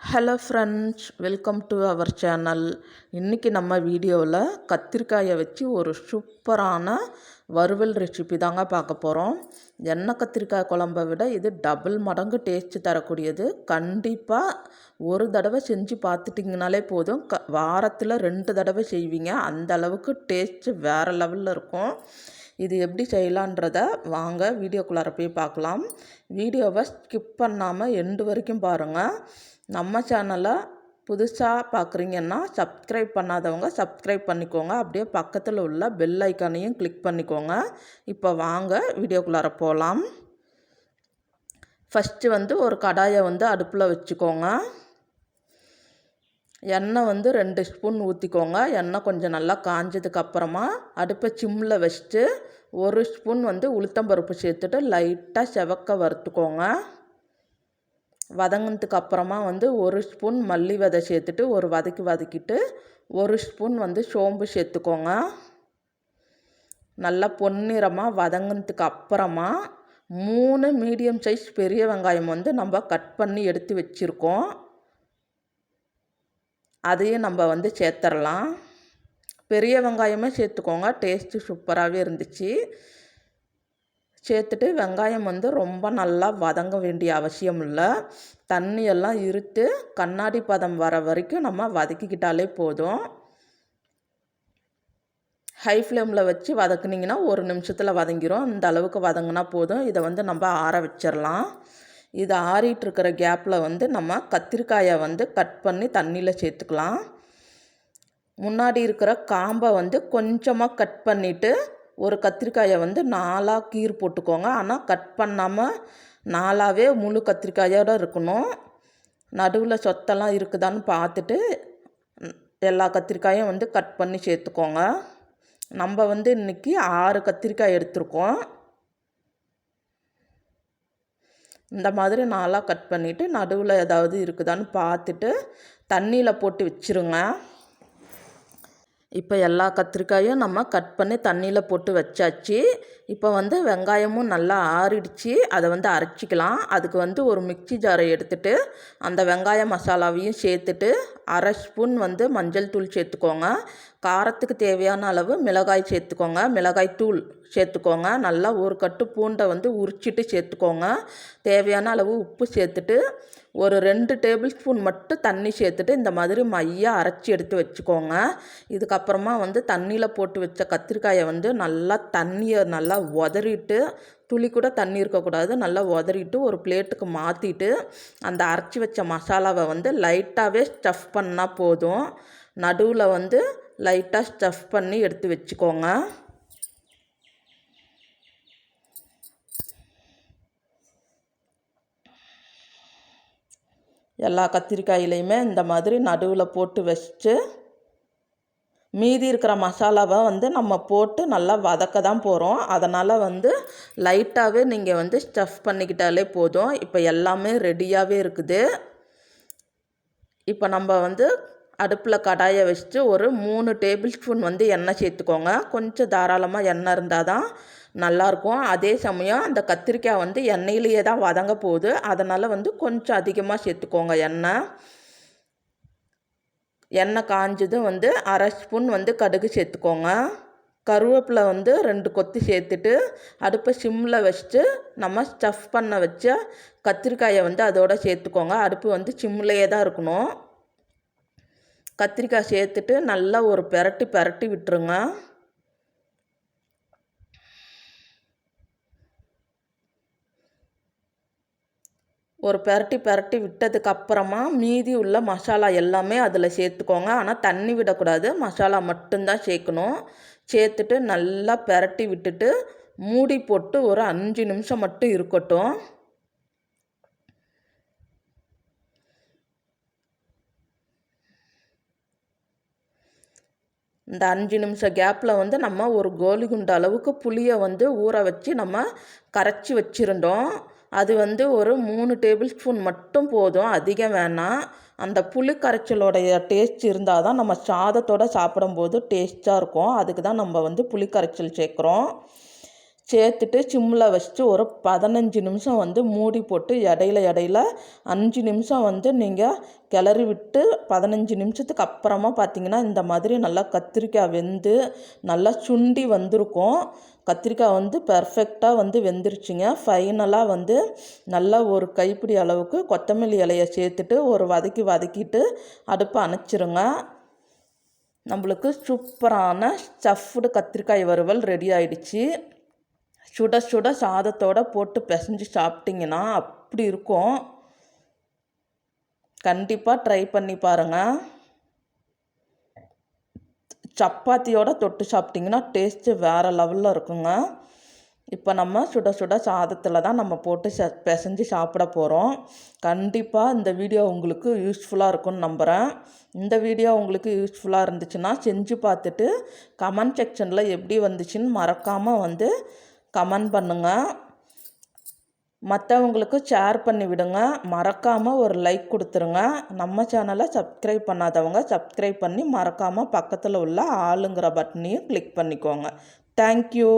Hello friends welcome to our channel இன்றைக்கி நம்ம வீடியோவில் கத்திரிக்காயை வச்சு ஒரு சூப்பரான வறுவல் ரெசிபி தாங்க பார்க்க போகிறோம் எண்ணெய் கத்திரிக்காய் குழம்பை விட இது டபுள் மடங்கு டேஸ்ட்டு தரக்கூடியது. கண்டிப்பாக ஒரு தடவை செஞ்சு பார்த்துட்டிங்கனாலே போதும். க வாரத்தில் ரெண்டு தடவை செய்வீங்க. அந்த அளவுக்கு டேஸ்ட்டு வேறு லெவலில் இருக்கும். இது எப்படி செய்யலான்றத வாங்க வீடியோக்குள்ளார போய் பார்க்கலாம். வீடியோவை ஸ்கிப் பண்ணாமல் எண்டு வரைக்கும் பாருங்கள் நம்ம சேனலை புதுசாக பார்க்குறீங்கன்னா சப்ஸ்கிரைப் பண்ணாதவங்க சப்ஸ்கிரைப் பண்ணிக்கோங்க. அப்படியே பக்கத்தில் உள்ள பெல் ஐக்கானையும் கிளிக் பண்ணிக்கோங்க. இப்போ வாங்க வீடியோக்குள்ளார போகலாம் ஃபஸ்ட்டு வந்து ஒரு கடாயை வந்து அடுப்பில் வச்சுக்கோங்க. எண்ணெய் வந்து ரெண்டு ஸ்பூன் ஊற்றிக்கோங்க எண்ணெய் கொஞ்சம் நல்லா காஞ்சதுக்கப்புறமா அடுப்பை சிம்மில் வச்சுட்டு ஒரு ஸ்பூன் வந்து உளுத்தம்பருப்பு சேர்த்துட்டு லைட்டாக செவக்க வறுத்துக்கோங்க. வதங்கினதுக்கு அப்புறமா வந்து ஒரு ஸ்பூன் மல்லி விதை சேர்த்துட்டு ஒரு வதக்கி வதக்கிட்டு ஒரு ஸ்பூன் வந்து சோம்பு சேர்த்துக்கோங்க. நல்லா பொன்னிறமாக வதங்கினதுக்கு அப்புறமா மூணு மீடியம் சைஸ் பெரிய வெங்காயம் வந்து நம்ம கட் பண்ணி எடுத்து வச்சுருக்கோம். அதையும் நம்ம வந்து சேர்த்துடலாம் பெரிய வெங்காயமே சேர்த்துக்கோங்க. டேஸ்ட்டு சூப்பராகவே இருந்துச்சு. சேர்த்துட்டு வெங்காயம் வந்து ரொம்ப நல்லா வதங்க வேண்டிய அவசியம் இல்லை. தண்ணியெல்லாம் இருத்து கண்ணாடி பதம் வர வரைக்கும் நம்ம வதக்கிக்கிட்டாலே போதும். ஹை ஃப்ளேமில் வச்சு வதக்குனிங்கன்னா ஒரு நிமிஷத்தில் வதங்கிரும். இந்த அளவுக்கு வதங்கினா போதும். இதை வந்து நம்ம ஆற வச்சிடலாம் இது ஆறிட்டுருக்கிற கேப்பில் வந்து நம்ம கத்திரிக்காயை வந்து கட் பண்ணி தண்ணியில் சேர்த்துக்கலாம். முன்னாடி இருக்கிற காம்பை வந்து கொஞ்சமாக கட் பண்ணிவிட்டு ஒரு கத்திரிக்காயை வந்து நாலாக கீர் போட்டுக்கோங்க. ஆனால் கட் பண்ணாமல் நாலாகவே முழு கத்திரிக்காயோடு இருக்கணும். நடுவில் சொத்தெல்லாம் இருக்குதான்னு பார்த்துட்டு எல்லா கத்திரிக்காயும் வந்து கட் பண்ணி சேர்த்துக்கோங்க. நம்ம வந்து இன்றைக்கி ஆறு கத்திரிக்காய் எடுத்திருக்கோம். இந்த மாதிரி நாளாக கட் பண்ணிவிட்டு நடுவில் ஏதாவது இருக்குதான்னு பார்த்துட்டு தண்ணியில் போட்டு வச்சுருங்க. இப்போ எல்லா கத்திரிக்காயும் நம்ம கட் பண்ணி தண்ணியில் போட்டு வச்சாச்சு. இப்போ வந்து வெங்காயமும் நல்லா ஆறிடுச்சு. அதை வந்து அரைச்சிக்கலாம். அதுக்கு வந்து ஒரு மிக்சி ஜாரை எடுத்துகிட்டு அந்த வெங்காய மசாலாவையும் சேர்த்துட்டு அரை ஸ்பூன் வந்து மஞ்சள் தூள் சேர்த்துக்கோங்க. காரத்துக்கு தேவையான அளவு மிளகாய் சேர்த்துக்கோங்க. மிளகாய் தூள் சேர்த்துக்கோங்க. நல்லா ஒரு கட்டு பூண்டை வந்து உரிச்சிட்டு சேர்த்துக்கோங்க. தேவையான அளவு உப்பு சேர்த்துட்டு ஒரு ரெண்டு டேபிள் ஸ்பூன் மட்டும் தண்ணி சேர்த்துட்டு இந்த மாதிரி மையாக அரைச்சி எடுத்து வச்சுக்கோங்க. இதுக்கப்புறமா வந்து தண்ணியில் போட்டு வச்ச கத்திரிக்காயை வந்து நல்லா தண்ணியை நல்லா உதறிட்டு துளி கூட தண்ணி இருக்கக்கூடாது. நல்லா உதறிட்டு ஒரு பிளேட்டுக்கு மாற்றிட்டு அந்த அரைச்சி வச்ச மசாலாவை வந்து லைட்டாகவே ஸ்டஃப் பண்ணால் போதும். நடுவில் வந்து லைட்டாக ஸ்டஃப் பண்ணி எடுத்து வச்சுக்கோங்க. எல்லா கத்திரிக்காயிலையுமே இந்த மாதிரி நடுவில் போட்டு வச்சுட்டு மீதி இருக்கிற மசாலாவை வந்து நம்ம போட்டு நல்லா வதக்க தான் போகிறோம் அதனால் வந்து லைட்டாகவே நீங்கள் வந்து ஸ்டஃப் பண்ணிக்கிட்டாலே போதும். இப்போ எல்லாமே ரெடியாகவே இருக்குது. இப்போ நம்ம வந்து அடுப்பில் கடாயை வச்சுட்டு ஒரு மூணு டேபிள் ஸ்பூன் வந்து எண்ணெய் சேர்த்துக்கோங்க. கொஞ்சம் தாராளமாக எண்ணெய் இருந்தால் தான் நல்லாயிருக்கும். அதே சமயம் அந்த கத்திரிக்காய் வந்து எண்ணெயிலேயே தான் வதங்க போகுது. அதனால் வந்து கொஞ்சம் அதிகமாக சேர்த்துக்கோங்க எண்ணெய். எண்ணெய் காஞ்சதும் வந்து அரை ஸ்பூன் வந்து கடுகு சேர்த்துக்கோங்க. கருவேப்பிலை வந்து ரெண்டு கொத்து சேர்த்துட்டு அடுப்பை சிம்மில் வச்சுட்டு நம்ம ஸ்டஃப் பண்ண வச்ச கத்திரிக்காயை வந்து அதோட சேர்த்துக்கோங்க. அடுப்பு வந்து சிம்மிலேயே தான் இருக்கணும். கத்திரிக்காய் சேர்த்துட்டு நல்லா ஒரு பெரட்டி பெரட்டி விட்டுருங்க. ஒரு பெரட்டி பெரட்டி விட்டதுக்கப்புறமா மீதி உள்ள மசாலா எல்லாமே அதில் சேர்த்துக்கோங்க. ஆனால் தண்ணி விடக்கூடாது. மசாலா மட்டும்தான் சேர்க்கணும். சேர்த்துட்டு நல்லா பெரட்டி விட்டுட்டு மூடி போட்டு ஒரு அஞ்சு நிமிஷம் மட்டும் இருக்கட்டும். இந்த அஞ்சு நிமிஷம் கேப்பில் வந்து நம்ம ஒரு கோலி குண்டு அளவுக்கு புளியை வந்து ஊற வச்சு நம்ம கரைச்சி வச்சுருந்தோம். அது வந்து ஒரு மூணு டேபிள் ஸ்பூன் மட்டும் போதும். அதிகம் வேணாம். அந்த புளி கரைச்சலோடைய டேஸ்ட் இருந்தால் தான் நம்ம சாதத்தோடு சாப்பிடும்போது டேஸ்ட்டாக இருக்கும். அதுக்கு தான் நம்ம வந்து புளி கரைச்சல் சேர்க்குறோம். சேர்த்துட்டு சிம்மில் வச்சுட்டு ஒரு பதினஞ்சு நிமிஷம் வந்து மூடி போட்டு இடையில இடையில அஞ்சு நிமிஷம் வந்து நீங்கள் கிளறி விட்டு பதினஞ்சு நிமிஷத்துக்கு அப்புறமா பார்த்தீங்கன்னா இந்த மாதிரி நல்லா கத்திரிக்காய் வெந்து நல்லா சுண்டி வந்திருக்கும். கத்திரிக்காய் வந்து பெர்ஃபெக்டாக வந்து வெந்துருச்சுங்க. ஃபைனலாக வந்து நல்லா ஒரு கைப்பிடி அளவுக்கு கொத்தமல்லி இலையை சேர்த்துட்டு ஒரு வதக்கி வதக்கிட்டு அடுப்பை அணைச்சிருங்க. நம்மளுக்கு சூப்பரான ஸ்டஃப்டு கத்திரிக்காய் வறுவல் ரெடி ஆயிடுச்சு. சுட சுட சாதத்தோட போட்டு பிசைஞ்சு சாப்பிட்டிங்கன்னா அப்படி இருக்கும். கண்டிப்பாக ட்ரை பண்ணி பாருங்கள் சப்பாத்தியோட தொட்டு சாப்பிட்டிங்கன்னா டேஸ்ட்டு வேறு லெவலில் இருக்குங்க. இப்போ நம்ம சுட சுட சாதத்தில் தான் நம்ம போட்டு ச பிசைஞ்சு சாப்பிட போகிறோம் கண்டிப்பாக இந்த வீடியோ உங்களுக்கு யூஸ்ஃபுல்லாக இருக்கும்னு நம்புகிறேன் இந்த வீடியோ உங்களுக்கு யூஸ்ஃபுல்லாக இருந்துச்சுன்னா செஞ்சு பார்த்துட்டு கமெண்ட் செக்ஷனில் எப்படி வந்துச்சுன்னு மறக்காமல் வந்து கமெண்ட் பண்ணுங்கள் மற்றவங்களுக்கு ஷேர் பண்ணி விடுங்க. மறக்காமல் ஒரு லைக் கொடுத்துருங்க. நம்ம சேனலை சப்ஸ்கிரைப் பண்ணாதவங்க சப்ஸ்கிரைப் பண்ணி மறக்காமல் பக்கத்தில் உள்ள ஆளுங்கிற பட்டனையும் கிளிக் பண்ணிக்கோங்க. தேங்க்யூ